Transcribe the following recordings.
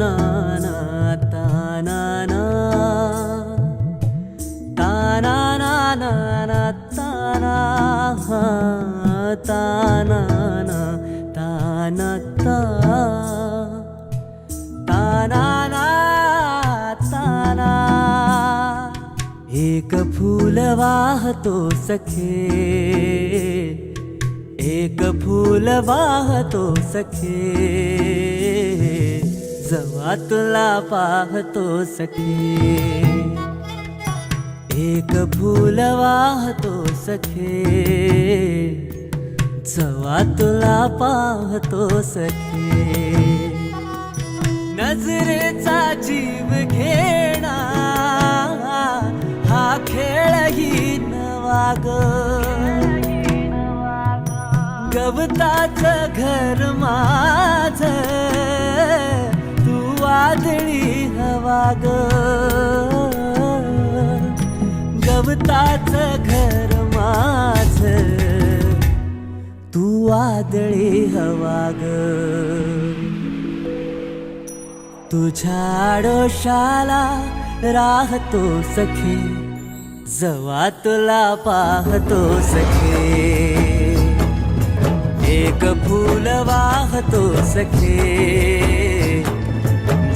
न तना तारा न तारा तना तना सखे। जवा तुला पाहतो सखे. एक फूल वाहतो सखे. जवा तुला पाहतो सखे. नजरेचा जीव घेणा हा खेळही नवा ग गवताच घर गवताच घर माझ. तू वादळी हवा ग. तुझ्या आडोशाला राहतो सखे. जवा तुला पाहतो सखे. एक फूल वाहतो सखे.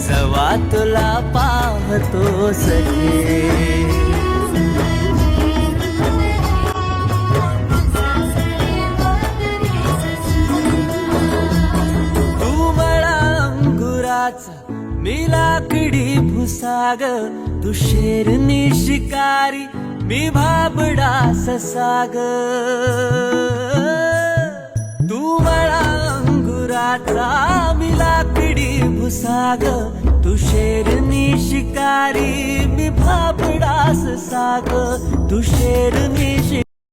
जवा तुला पाहतो सखे. अंकुराचा मी लाकडी भुसाग तू शेरनी शिकारी मी भाबडा ससाग. तू मला अंगुराचा मी लाकडी भुसाग तू शेरनी शिकारी मी भाबडा ससाग. तू शेरनी शिकारी